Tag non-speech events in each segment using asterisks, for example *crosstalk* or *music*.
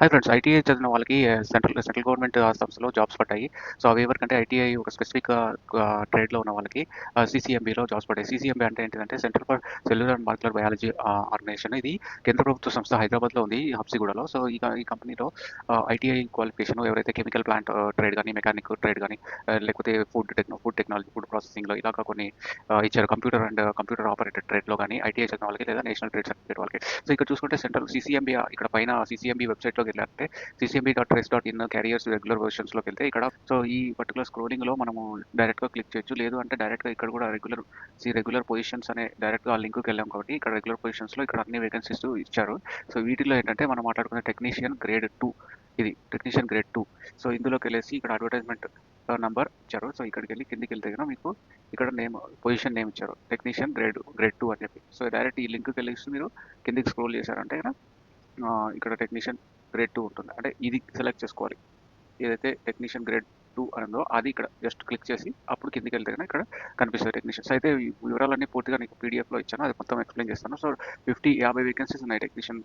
Hi friends ITI చదివిన వాళ్ళకి central central government సంస్థలో జాబ్స్ పడ్డాయి. సో అవి ఎవరికంటే ఐటీఐ ఒక స్పెసిఫిక్ ట్రేడ్లో uh, uh, ఉన్న వాళ్ళకి uh, సీసీఎంబీలో జాబ్స్ పడ్డాయి. సీసీఎంబీ అంటే ఏంటంటే central for cellular and molecular biology organisation ఇది కేంద్ర ప్రభుత్వ సంస్థ హైదరాబాద్లో ఉంది హబ్సిగూడలో. సో ఈ ఈ కంపెనీలో ఐటీఐ క్వాలిఫికేషన్ ఎవరైతే కెమికల్ ప్లాంట్ ట్రేడ్ కానీ మెకానిక్ ట్రేడ్ కానీ లేకపోతే food techno food technology food ప్రాసెసింగ్లో ఇలాగ కొన్ని ఇచ్చారు. కంప్యూటర్ అండ్ కంప్యూటర్ ఆపరేటెడ్ ట్రేడ్లో కానీ ఐటీఐ చదివిన వాళ్ళకి లేదా నేషనల్ ట్రేడ్ సర్టిఫికేట్ వాళ్ళకి. సో ఇక్కడ చూసుకుంటే సెంట్రల్ సీసీఎంబీ ఇక్కడ పైన సీసీఎంబీ వెబ్సైట్లో వెళ్ళారంటే CCMB dot res dot in careers regular వర్షన్స్లోకి వెళ్తే ఇక్కడ సో ఈ పర్టికులర్ స్క్రోలింగ్లో మనము డైరెక్ట్గా క్లిక్ చేయొచ్చు. లేదు అంటే డైరెక్ట్గా ఇక్కడ కూడా రెగ్యులర్ సి రెగ్యులర్ పొజిషన్స్ అనే డైరెక్ట్గా ఆ లింక్కి వెళ్ళాం కాబట్టి ఇక్కడ రెగ్యులర్ పొజిషన్స్లో ఇక్కడ అన్ని వేకెన్సీస్ ఇచ్చారు. సో వీటిలో ఏంటంటే మనం మాట్లాడుకునే టెక్నీషియన్ గ్రేడ్ టూ ఇది టెక్నీషియన్ గ్రేడ్ టూ సో ఇందులోకి వెళ్ళేసి ఇక్కడ అడ్వర్టైజ్మెంట్ నంబర్ uh, ఇచ్చారు. సో ఇక్కడికి వెళ్ళి కిందికి వెళ్తే కనుక మీకు ఇక్కడ నేమ్ పొజిషన్ నేమ్ ఇచ్చారు. టెక్నీషియన్ గ్రేడ్ గ్రేడ్ టూ అని చెప్పి. సో డైరెక్ట్ ఈ లింక్కి వెళ్ళేసి మీరు కిందికి స్క్రోల్ చేశారంటే uh, ఇక్కడ టెక్నీషియన్ గ్రేడ్ టూ ఉంటుంది. అంటే ఇది సెలెక్ట్ చేసుకోవాలి. ఏదైతే టెక్నీషియన్ గ్రేడ్ టూ ఉందో అది ఇక్కడ జస్ట్ క్లిక్ చేసి అప్పుడు కిందికి వెళ్తే ఇక్కడ కనిపిస్తుంది టెక్నీషియన్స్ అయితే వివరాలన్నీ పూర్తిగా నీకు పీడిఎఫ్లో ఇచ్చాను. అది మొత్తం ఎక్స్ప్లెయిన్ చేస్తాను. సో ఫిఫ్టీ యాభై వేకెన్సీస్ ఉన్నాయి టెక్నీషియన్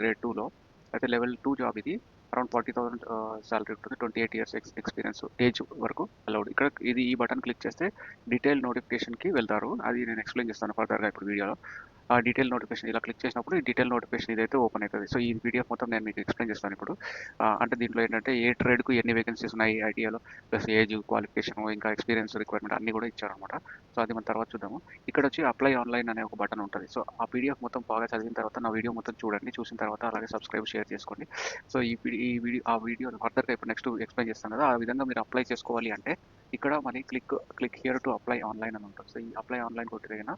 గ్రేడ్ టూలో అయితే లెవెల్ టూ జాబ్ ఇది. అరౌండ్ ఫార్టీ థౌసండ్ సాలరీ ఉంటుంది. Twenty eight years ex experience age వరకు అలౌడ్ ఇక్కడ ఇది ఈ బటన్ క్లిక్ చేస్తే డీటెయిల్ నోటిఫికేషన్కి వెళ్తారు. అది నేను ఎక్స్ప్లెయిన్ చేస్తాను ఫర్దర్గా ఇప్పుడు వీడియోలో ఆ డీటెయిల్ నోటిఫికేషన్ ఇలా క్లిక్ చేసినప్పుడు ఈ డీటెయిల్ నోటిఫికేషన్ ఇదైతే ఓపెన్ అవుతుంది. సో ఈ పీడిఎఫ్ మొత్తం నేను మీకు ఎక్స్ప్లెయిన్ చేస్తాను ఇప్పుడు. అంటే దీంట్లో ఏంటంటే ఏ ట్రేడ్కు ఎన్ని వేకెన్సీస్ ఉన్నాయి ఐటీఐలో ప్లస్ ఏజ్ క్వాలిఫికేషన్ ఇంకా ఎక్స్పీరియన్స్ రిక్వైర్మెంట్ అన్ని కూడా ఇచ్చారనమాట సో అది మన తర్వాత చూద్దాము. ఇక్కడ వచ్చి అప్లై ఆన్లైన్ అనే ఒక బటన్ ఉంటుంది. సో ఆ పీడిఎఫ్ మొత్తం బాగా చదివిన తర్వాత నా వీడియో మొత్తం చూడండి. చూసిన తర్వాత అలాగే సబ్స్క్రైబ్ షేర్ చేసుకోండి. సో ఈ ఈ వీడియో ఆ వీడియో ఫర్దర్గా ఇప్పుడు నెక్స్ట్ ఎక్స్ప్లెయిన్ చేస్తాను కదా. ఆ విధంగా మీరు అప్లై చేసుకోవాలి అంటే ఇక్కడ మరి click click here to apply online అని ఉంటుంది. సో ఈ అప్లై ఆన్లైన్ కొట్టిన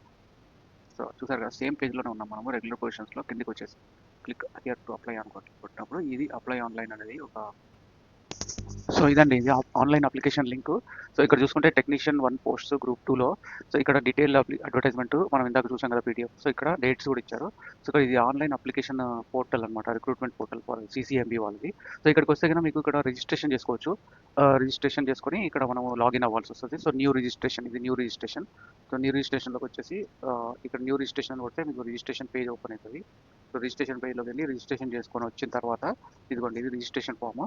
సో చూసారు కదా సేమ్ పేజ్లోనే ఉన్నాం మనము రెగ్యులర్ పొజిషన్స్లో కిందికి వచ్చేసి క్లిక్ హియర్ టు అప్లై అనుకోండి. కొట్టినప్పుడు ఇది అప్లై ఆన్లైన్ అనేది ఒక సో ఇదండి ఇది ఆన్లైన్ అప్లికేషన్ లింక్. సో ఇక్కడ చూసుకుంటే టెక్నీషియన్ వన్ పోస్ట్ గ్రూప్ టూలో సో ఇక్కడ డీటెయిల్ అడ్వర్టైజ్మెంట్ మనం ఇందాక చూసాం కదా పీడిఎఫ్. సో ఇక్కడ డేట్స్ కూడా ఇచ్చారు. సో ఇక్కడ ఇది ఆన్లైన్ అప్లికేషన్ పోర్టల్ అనమాట రిక్రూట్మెంట్ పోర్టల్ ఫర్ సిసిఎంబి వాళ్ళది. సో ఇక్కడికి వస్తే కనుక మీకు ఇక్కడ రిజిస్ట్రేషన్ చేసుకోవచ్చు. రిజిస్ట్రేషన్ చేసుకొని ఇక్కడ మనం లాగిన్ అవ్వాల్సి వస్తుంది. సో న్యూ రిజిస్ట్రేషన్ ఇది న్యూ రిజిస్ట్రేషన్. సో న్యూ రిజిస్ట్రేషన్లోకి వచ్చేసి ఇక్కడ న్యూ రిజిస్ట్రేషన్ కొడితే మీకు రిజిస్ట్రేషన్ పేజ్ ఓపెన్ అవుతుంది. సో రిజిస్ట్రేషన్ పేజ్లోకి వెళ్ళి రిజిస్ట్రేషన్ చేసుకొని వచ్చిన తర్వాత ఇదిగోండి ఇది రిజిస్ట్రేషన్ ఫామ్.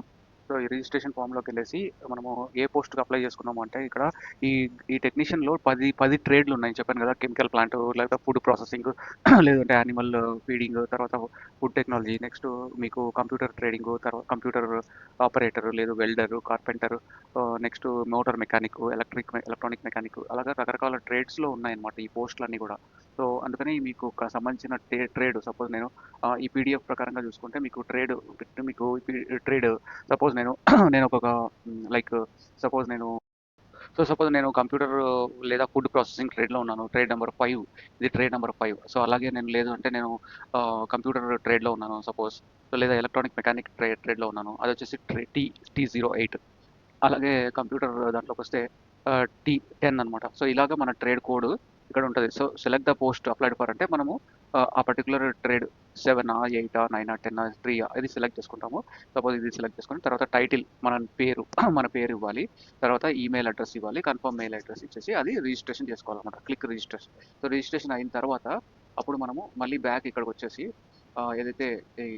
సో ఈ రిజిస్ట్రేషన్ ఫామ్లోకి వెళ్ళేసి మనము ఏ పోస్ట్కి అప్లై చేసుకున్నాము అంటే ఇక్కడ ఈ ఈ టెక్నీషియన్లో పది పది ట్రేడ్లు ఉన్నాయి. చెప్పాను కదా కెమికల్ ప్లాంట్ లేకపోతే ఫుడ్ ప్రాసెసింగ్ *clears throat* లేదంటే యానిమల్ ఫీడింగ్ తర్వాత ఫుడ్ టెక్నాలజీ నెక్స్ట్ మీకు కంప్యూటర్ ట్రేడింగ్ తర్వాత కంప్యూటర్ ఆపరేటర్ లేదు welder carpenter next motor mechanic electric electronic mechanic అలాగా రకరకాల ట్రేడ్స్లో ఉన్నాయన్నమాట ఈ పోస్టులన్నీ కూడా. సో అందుకని మీకు సంబంధించిన ట్రేడ్ సపోజ్ నేను ఈ పీడిఎఫ్ ప్రకారంగా చూసుకుంటే మీకు ట్రేడ్ మీకు ట్రేడ్ సపోజ్ నేను *clears throat* నేను ఒక లైక్ సపోజ్ నేను సో సపోజ్ నేను కంప్యూటర్ లేదా ఫుడ్ ప్రాసెసింగ్ ట్రేడ్లో ఉన్నాను ట్రేడ్ నెంబర్ ఫైవ్ ఇది ట్రేడ్ నెంబర్ ఫైవ్ సో అలాగే నేను లేదు అంటే నేను కంప్యూటర్ ట్రేడ్లో ఉన్నాను సపోజ్ సో లేదా ఎలక్ట్రానిక్ మెకానిక్ ట్రే ట్రేడ్లో ఉన్నాను. అది వచ్చేసి ట్రే టీ టీ జీరో ఎయిట్ అలాగే కంప్యూటర్ దాంట్లోకి వస్తే టీ టెన్ అనమాట సో ఇలాగ మన ట్రేడ్ కోడ్ ఇక్కడ ఉంటుంది. So select the post applied for అంటే మనము ఆ, particular trade seven eight nine ten three ఇది సెలెక్ట్ చేసుకుంటాము. సపోజ్ ఇది సెలెక్ట్ చేసుకుని తర్వాత టైటిల్ మన పేరు *clears throat* మన పేరు ఇవ్వాలి. తర్వాత ఈమెయిల్ అడ్రస్ ఇవ్వాలి. కన్ఫర్మ్ మెయిల్ అడ్రస్ ఇచ్చేసి అది రిజిస్ట్రేషన్ చేసుకోవాలన్నమాట. క్లిక్ రిజిస్ట్రేషన్ సో రిజిస్ట్రేషన్ అయిన తర్వాత అప్పుడు మనము మళ్ళీ బ్యాక్ ఇక్కడికి వచ్చేసి ఏదైతే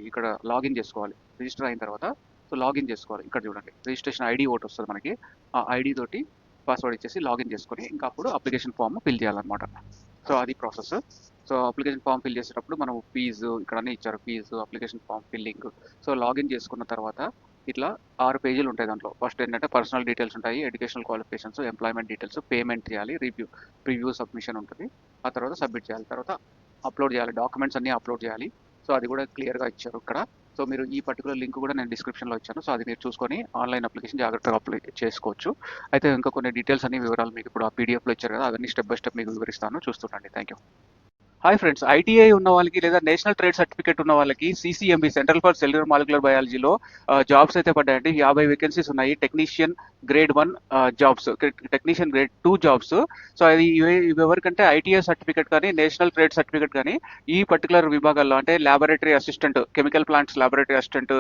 ఇక్కడ లాగిన్ చేసుకోవాలి రిజిస్టర్ అయిన తర్వాత సో లాగిన్ చేసుకోవాలి. ఇక్కడ చూడండి రిజిస్ట్రేషన్ ఐడి ఒకటి వస్తుంది మనకి. ఆ ఐడి తోటి పాస్వర్డ్ ఇచ్చేసి లాగిన్ చేసుకొని ఇంకా అప్పుడు అప్లికేషన్ ఫామ్ ఫిల్ చేయాలన్నమాట. సో అది process so application form fill చేసేటప్పుడు మనం ఫీజు ఇక్కడ అన్నీ ఇచ్చారు fee application form filling. So login చేసుకున్న తర్వాత ఇట్లా ఆరు పేజీలు ఉంటాయి దాంట్లో. ఫస్ట్ ఏంటంటే పర్సనల్ డీటెయిల్స్ ఉంటాయి educational qualifications employment details payment చేయాలి రివ్యూ ప్రివ్యూ సబ్మిషన్ ఉంటుంది. ఆ తర్వాత సబ్మిట్ చేయాలి తర్వాత అప్లోడ్ చేయాలి డాక్యుమెంట్స్ అన్నీ అప్లోడ్ చేయాలి. సో అది కూడా క్లియర్గా ఇచ్చారు ఇక్కడ. సో మీరు ఈ పర్టికులర్ లింక్ కూడా నేను డిస్క్రిప్షన్లో ఇచ్చాను. సో అది మీరు చూసుకొని ఆన్లైన్ అప్లికేషన్ జాగ్రత్తగా అప్లై చేసుకోవచ్చు. అయితే ఇంకా కొన్ని డీటెయిల్స్ అన్ని వివరాలు మీకు ఇప్పుడు ఆ పీడిఎఫ్లో ఇచ్చారు కదా అవన్నీ స్టెప్ బై స్టెప్ మీకు వివరిస్తాను. చూస్తుండండి. Thank you hi friends ITI ఉన్న వాళ్ళకి లేదా నేషనల్ ట్రేడ్ సర్టిఫికేట్ ఉన్న వాళ్ళకి CCMB central for cellular molecular బయాలజీలో jobs అయితే పడ్డాయండి. యాభై వేకెన్సీస్ ఉన్నాయి. Technician grade one jobs technician grade two jobs so అది ఎవరికంటే ఐటీఐ సర్టిఫికేట్ కానీ నేషనల్ ట్రేడ్ సర్టిఫికేట్ కానీ ఈ పర్టికులర్ విభాగాల్లో అంటే laboratory assistant chemical plants laboratory assistant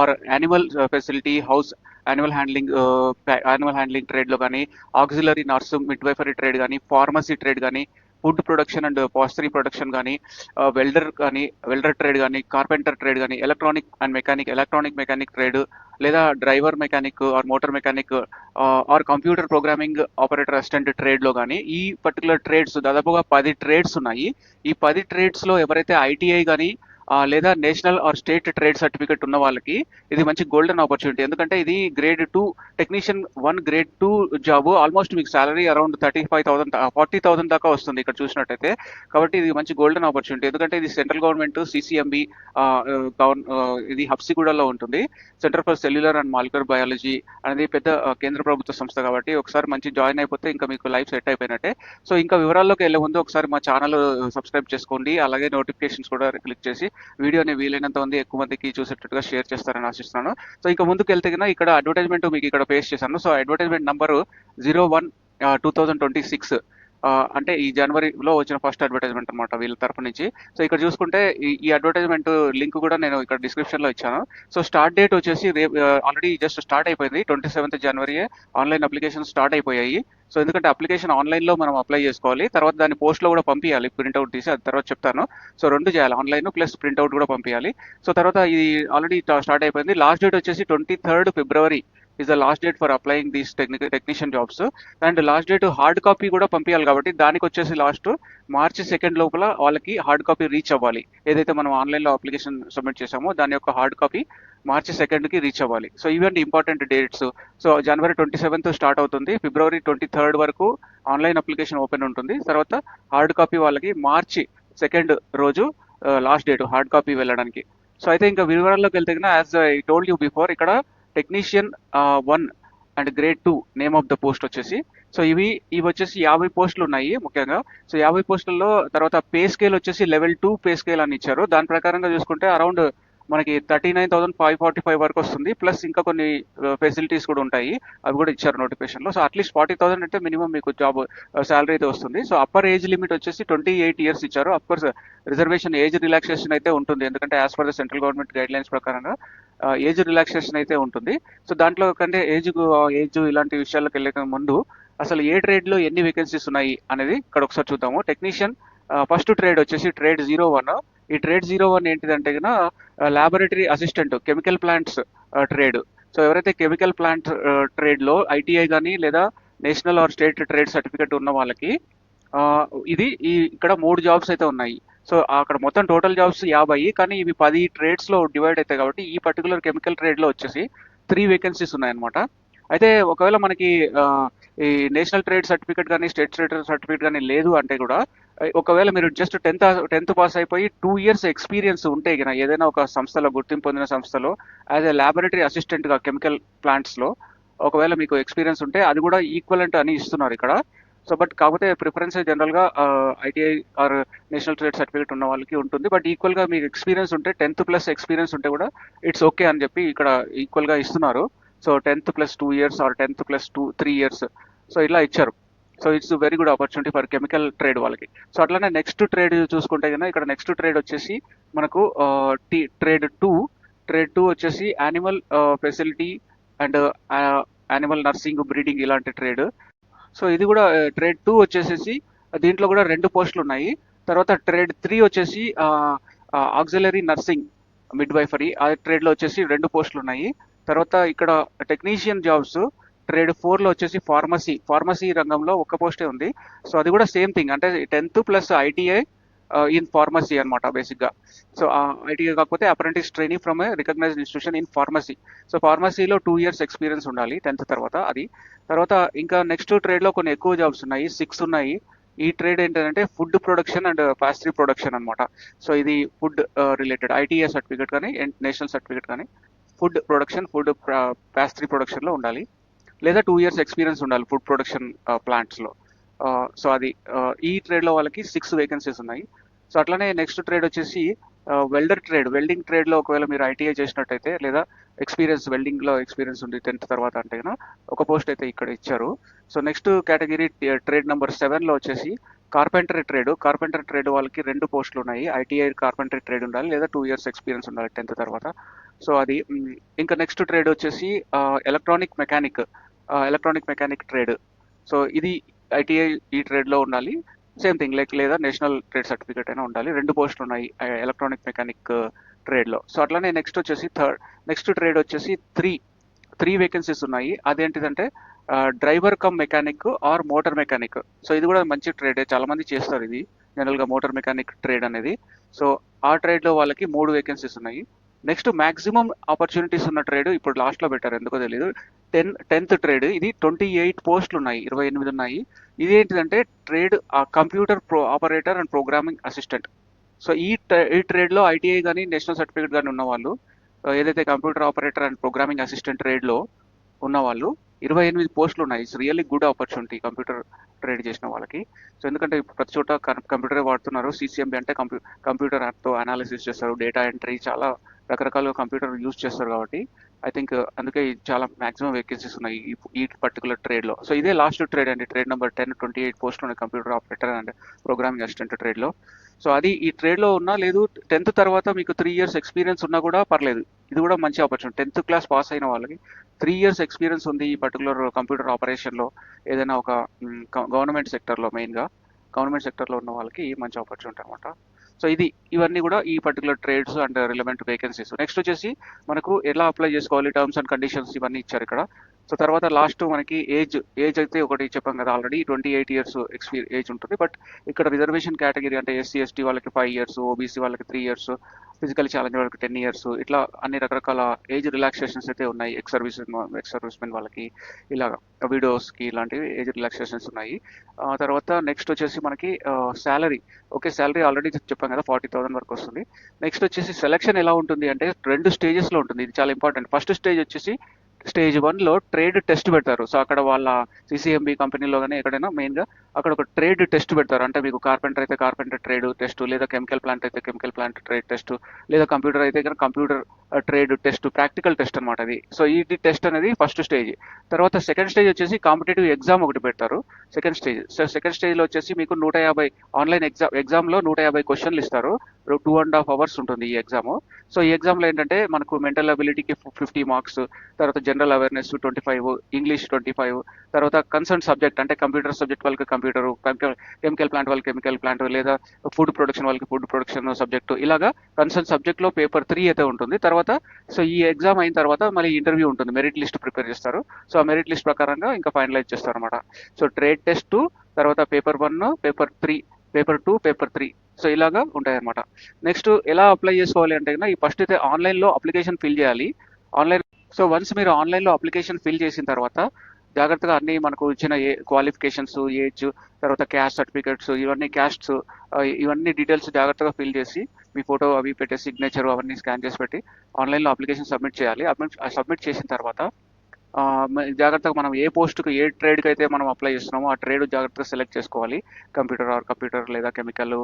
or animal facility house animal handling animal handling ట్రేడ్లో కానీ ఆక్సిలరీ నర్స్ మిడ్వైఫరీ ట్రేడ్ కానీ pharmacy trade కానీ food production and pastry production కానీ welder కానీ వెల్డర్ ట్రేడ్ కానీ కార్పెంటర్ ట్రేడ్ కానీ electronic and mechanic electronic mechanic trade లేదా driver mechanic or motor mechanic or computer programming operator assistant ట్రేడ్లో కానీ ఈ particular trades దాదాపుగా పది ట్రేడ్స్ ఉన్నాయి. ఈ పది ట్రేడ్స్లో ఎవరైతే ఐటీఐ కానీ లేదా national or state trade certificate ఉన్న వాళ్ళకి ఇది మంచి గోల్డెన్ ఆపర్చునిటీ ఎందుకంటే ఇది grade two technician one grade two job almost మీకు salary around thirty five thousand forty thousand దాకా వస్తుంది ఇక్కడ చూసినట్టయితే. కాబట్టి ఇది మంచి గోల్డెన్ ఆపర్చునిటీ ఎందుకంటే ఇది సెంట్రల్ గవర్నమెంట్ సిసిఎంబి ఇది హబ్సిగూడలో ఉంటుంది. Centre for cellular and molecular biology అనేది పెద్ద కేంద్ర ప్రభుత్వ సంస్థ కాబట్టి ఒకసారి మంచి జాయిన్ అయిపోతే ఇంకా మీకు లైఫ్ సెట్ అయిపోయినట్టే. సో ఇంకా వివరాల్లోకి వెళ్ళే ముందు ఒకసారి మా ఛానల్ సబ్స్క్రైబ్ చేసుకోండి. అలాగే నోటిఫికేషన్స్ కూడా క్లిక్ చేసి వీడియోని వీలైనంత ఉంది ఎక్కువ మందికి చూసేటట్టుగా షేర్ చేస్తారని ఆశిస్తున్నాను. సో ఇంకా ముందుకు వెళ్తే కన్నా ఇక్కడ అడ్వర్టైజ్మెంట్ మీకు ఇక్కడ పేస్ట్ చేశాను. So advertisement number zero one two thousand twenty six అంటే ఈ జనవరిలో వచ్చిన ఫస్ట్ అడ్వర్టైజ్మెంట్ అనమాట వీళ్ళ తరపు నుంచి. సో ఇక్కడ చూసుకుంటే ఈ- అడ్వర్టైజ్మెంట్ లింక్ కూడా నేను ఇక్కడ డిస్క్రిప్షన్లో ఇచ్చాను. సో స్టార్ట్ డేట్ వచ్చేసి రేపు ఆల్రెడీ జస్ట్ స్టార్ట్ అయిపోయింది. Twenty seventh January online application start అయిపోయాయి. సో ఎందుకంటే అప్లికేషన్ ఆన్లైన్లో మనం అప్లై చేసుకోవాలి. తర్వాత దాన్ని పోస్ట్లో కూడా పంపించాలి ప్రింట్అవుట్ తీసి అది తర్వాత చెప్తాను. సో రెండు చేయాలి ఆన్లైన్ ప్లస్ ప్రింట్అవుట్ కూడా పంపించాలి సో తర్వాత ఇది ఆల్రెడీ స్టార్ట్ అయిపోయింది. లాస్ట్ డేట్ వచ్చేసి twenty third February is the last date for applying these టెక్నిక technician jobs and last date hard copy కూడా పంపించాలి కాబట్టి దానికి వచ్చేసి లాస్ట్ మార్చి సెకండ్ లోపల వాళ్ళకి హార్డ్ కాపీ రీచ్ అవ్వాలి. ఏదైతే మనం ఆన్లైన్లో అప్లికేషన్ సబ్మిట్ చేసామో దాని యొక్క హార్డ్ కాపీ మార్చి సెకండ్కి రీచ్ అవ్వాలి. సో ఇవన్నీ important dates so January twenty seventh start అవుతుంది. ఫిబ్రవరి ట్వంటీ థర్డ్ వరకు ఆన్లైన్ అప్లికేషన్ ఓపెన్ ఉంటుంది. తర్వాత హార్డ్ కాపీ వాళ్ళకి మార్చి సెకండ్ రోజు లాస్ట్ డేట్ హార్డ్ కాపీ వెళ్ళడానికి. సో అయితే ఇంకా వివరాల్లోకి వెళ్తే as I told you before ఇక్కడ technician one and grade two name of the post వచ్చేసి. సో ఇవి ఇవి వచ్చేసి యాభై పోస్టులు ఉన్నాయి ముఖ్యంగా. సో యాభై పోస్టులలో తర్వాత పే స్కేల్ వచ్చేసి లెవెల్ టూ పే స్కేల్ అని ఇచ్చారు. దాని ప్రకారంగా చూసుకుంటే అరౌండ్ మనకి thirty nine thousand five forty five వరకు వస్తుంది. ప్లస్ ఇంకా కొన్ని ఫెసిలిటీస్ కూడా ఉంటాయి. అవి కూడా ఇచ్చారు నోటిఫికేషన్లో. So at least forty thousand అంటే మినిమం మీకు జాబ్ శాలరీ అయితే వస్తుంది. సో అప్పర్ ఏజ్ లిమిట్ వచ్చేసి ట్వంటీ ఎయిట్ ఇయర్స్ ఇచ్చారు. Of course reservation age relaxation అయితే ఉంటుంది. ఎందుకంటే as per the central government guidelines ప్రకారంగా ఏజ్ రిలాక్సేషన్ అయితే ఉంటుంది. సో దాంట్లో కంటే ఏజ్ ఏజ్ ఇలాంటి విషయాలకు వెళ్ళే ముందు అసలు ఏ ట్రేడ్లో ఎన్ని వేకెన్సీస్ ఉన్నాయి అనేది ఇక్కడ ఒకసారి చూద్దాము. టెక్నీషియన్ ఫస్ట్ ట్రేడ్ వచ్చేసి ట్రేడ్ జీరో వన్. ఈ ట్రేడ్ జీరో వన్ ఏంటిదంటే కన్నా laboratory assistant chemical plants trade so ఎవరైతే కెమికల్ ప్లాంట్ ట్రేడ్లో ఐటీఐ కానీ లేదా national or state trade certificate ఉన్న వాళ్ళకి ఇది ఈ ఇక్కడ మూడు జాబ్స్ అయితే ఉన్నాయి. సో అక్కడ మొత్తం టోటల్ జాబ్స్ యాభై కానీ ఇవి పది ట్రేడ్స్లో డివైడ్ అవుతాయి కాబట్టి ఈ పర్టికులర్ కెమికల్ ట్రేడ్లో వచ్చేసి త్రీ వేకెన్సీస్ ఉన్నాయన్నమాట. అయితే ఒకవేళ మనకి ఈ నేషనల్ ట్రేడ్ సర్టిఫికేట్ కానీ స్టేట్ ట్రేడ్ సర్టిఫికేట్ కానీ లేదు అంటే కూడా ఒకవేళ మీరు జస్ట్ టెన్త్ టెన్త్ పాస్ అయిపోయి టూ ఇయర్స్ ఎక్స్పీరియన్స్ ఉంటే గిన ఏదైనా ఒక సంస్థలో గుర్తింపు పొందిన సంస్థలో యాజ్ ఎ ల్యాబొరేటరీ అసిస్టెంట్గా కెమికల్ ప్లాంట్స్లో ఒకవేళ మీకు ఎక్స్పీరియన్స్ ఉంటే అది కూడా ఈక్వలెంట్ అని ఇస్తున్నారు ఇక్కడ. సో బట్ కాకపోతే ప్రిఫరెన్స్ జనరల్గా ITI or national trade certificate ఉన్న వాళ్ళకి ఉంటుంది. బట్ ఈక్వల్గా మీకు ఎక్స్పీరియన్స్ ఉంటే టెన్త్ ప్లస్ ఎక్స్పీరియన్స్ ఉంటే కూడా ఇట్స్ ఓకే అని చెప్పి ఇక్కడ ఈక్వల్గా ఇస్తున్నారు. So tenth plus two years or tenth plus two three years so ఇలా ఇచ్చారు. So it's very good opportunity for chemical trade వాళ్ళకి. సో అట్లానే నెక్స్ట్ ట్రేడ్ చూసుకుంటే కన్నా ఇక్కడ నెక్స్ట్ ట్రేడ్ వచ్చేసి మనకు T trade two trade two వచ్చేసి animal facility and animal nursing breeding ఇలాంటి ట్రేడ్ సో ఇది కూడా ట్రేడ్ టూ వచ్చేసేసి దీంట్లో కూడా రెండు పోస్టులు ఉన్నాయి. తర్వాత ట్రేడ్ త్రీ వచ్చేసి ఆక్సిలరీ నర్సింగ్ మిడ్ వైఫరీ ఆ ట్రేడ్లో వచ్చేసి రెండు పోస్టులు ఉన్నాయి. తర్వాత ఇక్కడ టెక్నీషియన్ జాబ్స్ ట్రేడ్ ఫోర్లో వచ్చేసి ఫార్మసీ ఫార్మసీ రంగంలో ఒక పోస్టే ఉంది. సో అది కూడా సేమ్ థింగ్. అంటే tenth plus ITI in pharmacy అనమాట బేసిక్గా సో ఐటీఐ కాకపోతే apprentice training from a recognised institution in pharmacy. So ఫార్మసీలో two years experience ఉండాలి టెన్త్ తర్వాత అది. తర్వాత ఇంకా నెక్స్ట్ ట్రేడ్లో కొన్ని ఎక్కువ జాబ్స్ ఉన్నాయి. సిక్స్ ఉన్నాయి. ఈ ట్రేడ్ ఏంటంటే food production and pastry production అనమాట సో ఇది ఫుడ్ రిలేటెడ్. ఐటీఐ సర్టిఫికేట్ కానీ నేషనల్ సర్టిఫికేట్ కానీ ఫుడ్ ప్రొడక్షన్ ఫుడ్ పాస్ట్రీ ప్రొడక్షన్లో ఉండాలి. లేదా టూ ఇయర్స్ ఎక్స్పీరియన్స్ ఉండాలి ఫుడ్ ప్రొడక్షన్ ప్లాంట్స్లో సో అది uh, ఈ ట్రేడ్లో వాళ్ళకి సిక్స్ వేకెన్సీస్ ఉన్నాయి. సో అట్లనే నెక్స్ట్ ట్రేడ్ వచ్చేసి వెల్డర్ ట్రేడ్ వెల్డింగ్ ట్రేడ్లో ఒకవేళ మీరు ఐటీఐ చేసినట్టయితే లేదా ఎక్స్పీరియన్స్ వెల్డింగ్లో ఎక్స్పీరియన్స్ ఉంది టెన్త్ తర్వాత అంటే కనుక ఒక పోస్ట్ అయితే ఇక్కడ ఇచ్చారు. So next category trade number సెవెన్లో వచ్చేసి కార్పెంటరీ ట్రేడ్ కార్పెంటరీ ట్రేడ్ వాళ్ళకి రెండు పోస్టులు ఉన్నాయి. ఐటీఐ కార్పెంటరీ ట్రేడ్ ఉండాలి లేదా టూ ఇయర్స్ ఎక్స్పీరియన్స్ ఉండాలి టెన్త్ తర్వాత. సో అది ఇంకా నెక్స్ట్ ట్రేడ్ వచ్చేసి uh, electronic mechanic electronic mechanic trade so ఇది ఐటీఐ ఈ ట్రేడ్లో ఉండాలి. సేమ్ థింగ్ లైక్ లేదా నేషనల్ ట్రేడ్ సర్టిఫికేట్ అయినా ఉండాలి. రెండు పోస్టులు ఉన్నాయి ఎలక్ట్రానిక్ మెకానిక్ ట్రేడ్లో సో అట్లానే నెక్స్ట్ వచ్చేసి థర్డ్ నెక్స్ట్ ట్రేడ్ వచ్చేసి త్రీ త్రీ వేకెన్సీస్ ఉన్నాయి. అదేంటిదంటే driver cum mechanic or motor mechanic so ఇది కూడా మంచి ట్రేడ్ చాలా మంది చేస్తారు ఇది జనరల్గా మోటార్ మెకానిక్ ట్రేడ్ అనేది. సో ఆ ట్రేడ్లో వాళ్ళకి మూడు వేకెన్సీస్ ఉన్నాయి. నెక్స్ట్ మాక్సిమం ఆపర్చునిటీస్ ఉన్న ట్రేడ్ ఇప్పుడు లాస్ట్లో పెట్టారు ఎందుకో తెలియదు టెన్ టెన్త్ ట్రేడ్ ఇది ట్వంటీ ఎయిట్ పోస్టులు ఉన్నాయి ఇరవై ఎనిమిది ఉన్నాయి. ఇది ఏంటిదంటే trade computer pro operator and programming assistant so ఈ ఈ ట్రేడ్లో ఐటీఐ కానీ నేషనల్ సర్టిఫికేట్ కానీ ఉన్నవాళ్ళు ఏదైతే computer operator and programming assistant ట్రేడ్లో ఉన్నవాళ్ళు ఇరవై ఎనిమిది పోస్టులు ఉన్నాయి. It's really good opportunity computer trade చేసిన వాళ్ళకి. సో ఎందుకంటే ఇప్పుడు ప్రతి చోట కంప్యూటరే వాడుతున్నారు. సిసిఎంబి అంటే కంప్యూ కంప్యూటర్ యాప్తో అనాలిసిస్ చేస్తారు. డేటా ఎంట్రీ చాలా రకరకాలుగా కంప్యూటర్ యూజ్ చేస్తారు కాబట్టి ఐ థింక్ uh, అందుకే చాలా మాక్సిమం వేకెన్సీస్ ఉన్నాయి ఈ ఈ పర్టికులర్ ట్రేడ్లో సో ఇదే లాస్ట్ ట్రేడ్ అండి. Trade number ten twenty eight post ఉన్నాయి computer operator and programming assistant ట్రేడ్లో so అది ఈ ట్రేడ్లో ఉన్నా లేదు టెన్త్ తర్వాత మీకు త్రీ ఇయర్స్ ఎక్స్పీరియన్స్ ఉన్నా కూడా పర్లేదు. ఇది కూడా మంచి ఆపర్చునిటీ టెన్త్ క్లాస్ పాస్ అయిన వాళ్ళకి త్రీ ఇయర్స్ ఎక్స్పీరియన్స్ ఉంది ఈ పర్టికులర్ కంప్యూటర్ ఆపరేషన్లో ఏదైనా ఒక గవర్నమెంట్ సెక్టర్లో మెయిన్గా గవర్నమెంట్ సెక్టర్లో ఉన్న వాళ్ళకి మంచి ఆపర్చునిటీ అనమాట సో ఇది ఇవన్నీ కూడా ఈ particular trades and relevant vacancies next వచ్చేసి మనకు ఎలా అప్లై చేసుకోవాలి టర్మ్స్ అండ్ కండిషన్స్ ఇవన్నీ ఇచ్చారు ఇక్కడ. సో తర్వాత లాస్ట్ మనకి ఏజ్ ఏజ్ అయితే ఒకటి చెప్పాం కదా ఆల్రెడీ ట్వంటీ ఎయిట్ ఇయర్స్ ఎక్స్పీ ఏజ్ ఉంటుంది. బట్ ఇక్కడ రిజర్వేషన్ కేటగిరీ అంటే ఎస్సీ ఎస్టీ వాళ్ళకి ఫైవ్ ఇయర్స్ ఓబీసీ వాళ్ళకి త్రీ ఇయర్స్ ఫిజికల్ ఛాలెంజ్ వాళ్ళకి టెన్ ఇయర్స్ ఇట్లా అన్ని రకరకాల ఏజ్ రిలాక్సేషన్స్ అయితే ఉన్నాయి. Ex service ex service men వాళ్ళకి ఇలా విడోస్కి ఇలాంటివి ఏజ్ రిలాక్సేషన్స్ ఉన్నాయి. తర్వాత నెక్స్ట్ వచ్చేసి మనకి శాలరీ ఓకే శాలరీ ఆల్రెడీ చెప్పాం కదా ఫార్టీ థౌసండ్ వరకు వస్తుంది. నెక్స్ట్ వచ్చేసి సెలక్షన్ ఎలా ఉంటుంది అంటే రెండు స్టేజెస్లో ఉంటుంది. ఇది చాలా ఇంపార్టెంట్ ఫస్ట్ స్టేజ్ వచ్చేసి స్టేజ్ వన్లో ట్రేడ్ టెస్ట్ పెడతారు. సో అక్కడ వాళ్ళ సిసిఎంబి కంపెనీలో కానీ ఎక్కడైనా మెయిన్గా అక్కడ ఒక ట్రేడ్ టెస్ట్ పెడతారు. అంటే మీకు కార్పెంటర్ అయితే కార్పెంటర్ ట్రేడ్ టెస్ట్ లేదా కెమికల్ ప్లాంట్ అయితే కెమికల్ ప్లాంట్ ట్రేడ్ టెస్ట్ లేదా కంప్యూటర్ అయితే కనుక computer trade test practical test అనమాట అది. సో ఈ టెస్ట్ అనేది ఫస్ట్ స్టేజ్ తర్వాత సెకండ్ స్టేజ్ వచ్చేసి కాంపిటేటివ్ ఎగ్జామ్ ఒకటి పెడతారు. సెకండ్ స్టేజ్ సో సెకండ్ స్టేజ్లో వచ్చేసి మీకు నూట యాభై ఆన్లైన్ ఎగ్జామ్ ఎగ్జామ్లో నూట యాభై క్వశ్చన్లు ఇస్తారు. టూ అండ్ హాఫ్ అవర్స్ ఉంటుంది ఈ ఎగ్జామ్ సో ఈ ఎగ్జామ్లో ఏంటంటే మనకు మెంటల్ అబిలిటీకి ఫిఫ్టీ మార్క్స్ తర్వాత general awareness twenty five English twenty five తర్వాత కన్సర్న్ సబ్జెక్ట్ అంటే కంప్యూటర్ సబ్జెక్ట్ వాళ్ళకి కంప్యూటర్ కెమికల్ ప్లాంట్ వాళ్ళకి కెమికల్ ప్లాంట్ లేదా ఫుడ్ ప్రొడక్షన్ వాళ్ళకి ఫుడ్ ప్రొడక్షన్ సబ్జెక్టు ఇలాగా కన్సర్న్ సబ్జెక్ట్లో పేపర్ త్రీ అయితే ఉంటుంది. తర్వాత సో ఈ ఎగ్జామ్ అయిన తర్వాత మళ్ళీ ఇంటర్వ్యూ ఉంటుంది. మెరిట్ లిస్ట్ ప్రిపేర్ చేస్తారు. సో ఆ మెరిట్ లిస్ట్ ప్రకారంగా ఇంకా ఫైనలైజ్ చేస్తారు అనమాట సో ట్రేడ్ టెస్ట్ తర్వాత paper one paper three paper two paper three. So ఇలాగా ఉంటాయన్నమాట. నెక్స్ట్ ఎలా అప్లై చేసుకోవాలి అంటే ఈ ఫస్ట్ అయితే ఆన్లైన్లో అప్లికేషన్ ఫిల్ చేయాలి. ఆన్లైన్ సో వన్స్ మీరు ఆన్లైన్లో అప్లికేషన్ ఫిల్ చేసిన తర్వాత జాగ్రత్తగా అన్ని మనకు ఇచ్చిన ఏ క్వాలిఫికేషన్స్ ఏజ్ తర్వాత క్యాస్ట్ సర్టిఫికేట్స్ ఇవన్నీ క్యాస్ట్స్ ఇవన్నీ డీటెయిల్స్ జాగ్రత్తగా ఫిల్ చేసి మీ ఫోటో అవి పెట్టే సిగ్నేచర్ అవన్నీ స్కాన్ చేసి పెట్టి ఆన్లైన్లో అప్లికేషన్ సబ్మిట్ చేయాలి. సబ్మిట్ చేసిన తర్వాత జాగ్రత్తగా మనం ఏ పోస్ట్కి ఏ ట్రేడ్కి అయితే మనం అప్లై చేస్తున్నామో ఆ ట్రేడ్ జాగ్రత్తగా సెలెక్ట్ చేసుకోవాలి. కంప్యూటర్ ఆర్ కంప్యూటర్ లేదా కెమికల్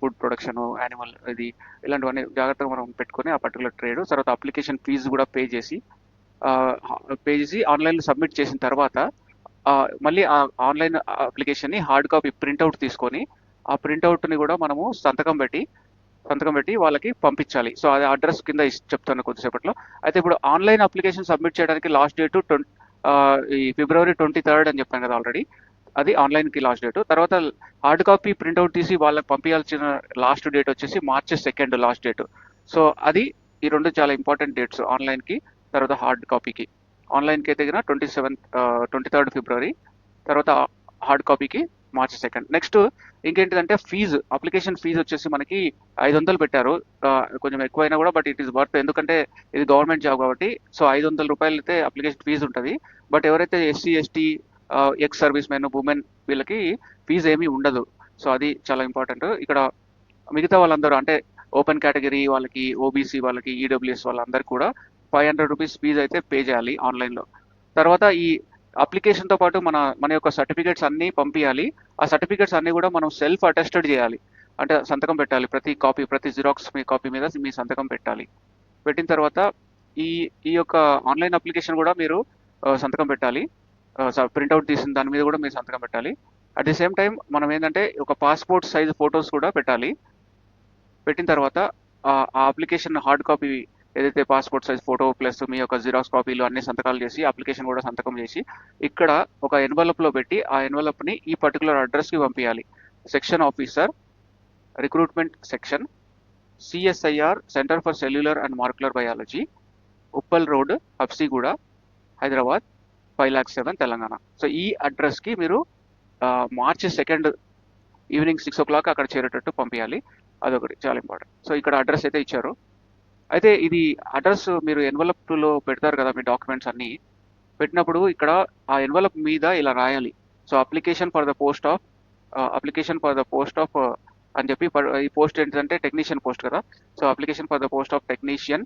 ఫుడ్ ప్రొడక్షన్ యానిమల్ ఇది ఇలాంటివన్నీ జాగ్రత్తగా మనం పెట్టుకొని ఆ పర్టికులర్ ట్రేడ్ తర్వాత అప్లికేషన్ ఫీజు కూడా పే చేసి పేజీ ఆన్లైన్లో సబ్మిట్ చేసిన తర్వాత మళ్ళీ ఆ ఆన్లైన్ అప్లికేషన్ని హార్డ్ కాపీ ప్రింట్అవుట్ తీసుకొని ఆ ప్రింట్అవుట్ని కూడా మనము సంతకం పెట్టి సంతకం పెట్టి వాళ్ళకి పంపించాలి. సో అది అడ్రస్ కింద చెప్తాను కొద్దిసేపట్లో. అయితే ఇప్పుడు ఆన్లైన్ అప్లికేషన్ సబ్మిట్ చేయడానికి లాస్ట్ డేట్ ట్వంటీ ఈ ఫిబ్రవరి ట్వంటీ థర్డ్ అని చెప్పాను కదా ఆల్రెడీ అది ఆన్లైన్కి లాస్ట్ డేట్ తర్వాత హార్డ్ కాపీ ప్రింట్అవుట్ తీసి వాళ్ళకి పంపించాల్సిన లాస్ట్ డేట్ వచ్చేసి March second last date so అది ఈ రెండు చాలా ఇంపార్టెంట్ డేట్స్ ఆన్లైన్కి తర్వాత హార్డ్ కాపీకి ఆన్లైన్కి అయితే twenty seventh twenty third February తర్వాత హార్డ్ కాపీకి మార్చ్ సెకండ్ నెక్స్ట్ ఇంకేంటిదంటే ఫీజు అప్లికేషన్ ఫీజు వచ్చేసి మనకి ఐదు వందలు పెట్టారు కొంచెం ఎక్కువైనా కూడా బట్ ఇట్ ఈస్ వర్త్ ఎందుకంటే ఇది గవర్నమెంట్ జాబ్ కాబట్టి సో ఐదు వందల రూపాయలు అయితే అప్లికేషన్ ఫీజు ఉంటుంది. బట్ ఎవరైతే SC ST ex service men women వీళ్ళకి ఫీజు ఏమీ ఉండదు. సో అది చాలా ఇంపార్టెంట్ ఇక్కడ మిగతా వాళ్ళందరూ అంటే ఓపెన్ కేటగిరీ వాళ్ళకి ఓబీసీ వాళ్ళకి ఈడబ్ల్యూఎస్ వాళ్ళందరికీ కూడా ఫైవ్ హండ్రెడ్ రూపీస్ ఫీజు అయితే పే చేయాలి ఆన్లైన్లో తర్వాత ఈ అప్లికేషన్తో పాటు మన మన యొక్క సర్టిఫికేట్స్ అన్నీ పంపించాలి ఆ సర్టిఫికేట్స్ అన్నీ కూడా మనం సెల్ఫ్ అటెస్టెడ్ చేయాలి. అంటే సంతకం పెట్టాలి. ప్రతి కాపీ ప్రతి జిరాక్స్ మీ కాపీ మీద మీ సంతకం పెట్టాలి. పెట్టిన తర్వాత ఈ ఈ యొక్క ఆన్లైన్ అప్లికేషన్ కూడా మీరు సంతకం పెట్టాలి. ప్రింట్అవుట్ తీసిన దాని మీద కూడా మీరు సంతకం పెట్టాలి. అట్ ది సేమ్ టైం మనం ఏంటంటే ఒక పాస్పోర్ట్ సైజ్ ఫొటోస్ కూడా పెట్టాలి. పెట్టిన తర్వాత ఆ అప్లికేషన్ హార్డ్ కాపీ ఏదైతే పాస్పోర్ట్ సైజ్ ఫోటో ప్లస్ మీ యొక్క జిరాక్స్ కాపీలు అన్ని సంతకాలు చేసి అప్లికేషన్ కూడా సంతకం చేసి ఇక్కడ ఒక envelope లో పెట్టి ఆ envelope ని ఈ పర్టికులర్ అడ్రస్కి పంపించాలి section officer recruitment section CSIR centre for cellular and molecular biology Uppal road Habsiguda Hyderabad five lakhs seven Telangana so ఈ అడ్రస్కి మీరు March second evening six o'clock అక్కడ చేరేటట్టు పంపించాలి అదొకటి చాలా ఇంపార్టెంట్ సో ఇక్కడ అడ్రస్ అయితే ఇచ్చారు. అయితే ఇది అడ్రస్ మీరు ఎన్వలప్లో పెడతారు కదా మీ డాక్యుమెంట్స్ అన్నీ. పెట్టినప్పుడు ఇక్కడ ఆ ఎన్వలప్ మీద ఇలా రాయాలి. So application for the post of application for the post of అని చెప్పి ఈ పోస్ట్ ఏంటంటే టెక్నీషియన్ పోస్ట్ కదా. So application for the post of technician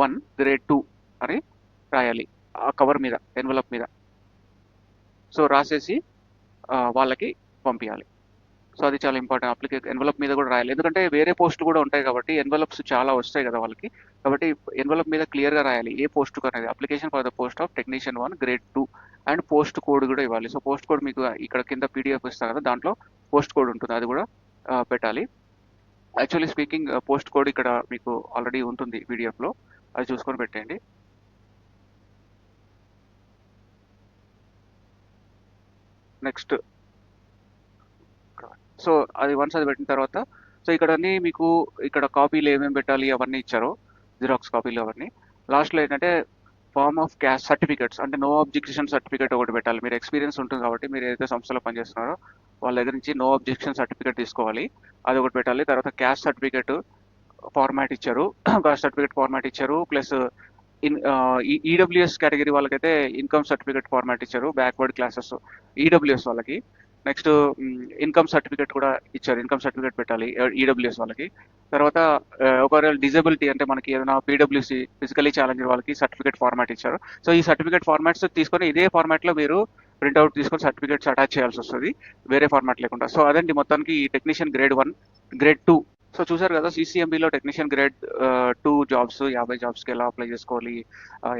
one grade two అని రాయాలి. ఆ కవర్ మీద ఎన్వలప్ మీద. సో రాసేసి వాళ్ళకి పంపించాలి సో అది చాలా ఇంపార్టెంట్ అప్లికే ఎన్వలప్ మీద కూడా రాయాలి. ఎందుకంటే వేరే పోస్టులు కూడా ఉంటాయి కాబట్టి ఎన్వలప్స్ చాలా వస్తాయి కదా వాళ్ళకి. కాబట్టి ఎన్వలప్ మీద క్లియర్గా రాయాలి. ఏ పోస్ట్ అనేది. Application for the post of technician one grade two and post code కూడా ఇవ్వాలి. సో పోస్ట్ కోడ్ మీకు ఇక్కడ కింద పీడిఎఫ్ ఇస్తారు కదా దాంట్లో పోస్ట్ కోడ్ ఉంటుంది. అది కూడా పెట్టాలి. యాక్చువల్లీ స్పీకింగ్ పోస్ట్ కోడ్ ఇక్కడ మీకు ఆల్రెడీ ఉంటుంది పీడిఎఫ్లో అది చూసుకొని పెట్టండి నెక్స్ట్ సో అది వన్స్ అది పెట్టిన తర్వాత సో ఇక్కడ అన్ని మీకు ఇక్కడ కాపీలు ఏమేమి పెట్టాలి అవన్నీ ఇచ్చారు జిరాక్స్ కాపీలు అవన్నీ. లాస్ట్లో ఏంటంటే ఫార్మ్ ఆఫ్ క్యాష్ సర్టిఫికేట్స్ అంటే నో అబ్జెక్షన్ సర్టిఫికేట్ ఒకటి పెట్టాలి. మీరు ఎక్స్పీరియన్స్ ఉంటుంది కాబట్టి మీరు ఏదైతే సంస్థలో పనిచేస్తున్నారో వాళ్ళ దగ్గర నుంచి నో అబ్జెక్షన్ సర్టిఫికేట్ తీసుకోవాలి. అది ఒకటి పెట్టాలి. తర్వాత క్యాష్ సర్టిఫికేట్ ఫార్మాట్ ఇచ్చారు. క్యాష్ సర్టిఫికేట్ ఫార్మాట్ ఇచ్చారు. ప్లస్ ఇన్ ఈడబ్ల్యూఎస్ కేటగిరీ వాళ్ళకైతే ఇన్కమ్ సర్టిఫికేట్ ఫార్మాట్ ఇచ్చారు. బ్యాక్వర్డ్ క్లాసెస్ ఈడబ్ల్యూఎస్ వాళ్ళకి. నెక్స్ట్ ఇన్కమ్ సర్టిఫికేట్ కూడా ఇచ్చారు. ఇన్కమ్ సర్టిఫికేట్ పెట్టాలి ఈడబ్ల్యూఎస్ వాళ్ళకి. తర్వాత ఒకవేళ డిజబిలిటీ అంటే మనకి ఏదైనా పీడబ్ల్యూసీ ఫిజికలీ ఛాలెంజ్ వాళ్ళకి సర్టిఫికేట్ ఫార్మాట్ ఇచ్చారు. సో ఈ సర్టిఫికేట్ ఫార్మాట్స్ తీసుకొని ఇదే ఫార్మాట్లో మీరు ప్రింట్అవుట్ తీసుకొని సర్టిఫికేట్స్ అటాచ్ చేయాల్సి వస్తుంది. వేరే ఫార్మాట్ లేకుండా. సో అదండి మొత్తానికి ఈ technician grade one grade two. So చూసారు కదా సిసిఎంబిలో టెక్నీషియన్ గ్రేడ్ టూ జాబ్స్ యాభై జాబ్స్కి ఎలా అప్లై చేసుకోవాలి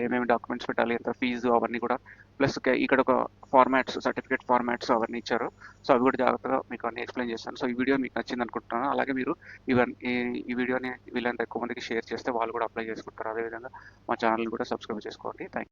ఏమేమి డాక్యుమెంట్స్ పెట్టాలి ఎంత ఫీజు అవన్నీ కూడా. ప్లస్ ఇక్కడ ఒక ఫార్మాట్స్ సర్టిఫికేట్ ఫార్మాట్స్ అవన్నీ ఇచ్చారు. సో అవి కూడా జాగ్రత్తగా మీకు అన్ని ఎక్స్ప్లెయిన్ చేస్తాను. సో ఈ వీడియో మీకు నచ్చింది అనుకుంటున్నాను. అలాగే మీరు ఇవన్నీ ఈ- వీడియోని వీళ్ళంత ఎక్కువ మందికి షేర్ చేస్తే వాళ్ళు కూడా అప్లై చేసుకుంటారు. అదేవిధంగా మా ఛానల్ కూడా సబ్స్క్రైబ్ చేసుకోండి. థ్యాంక్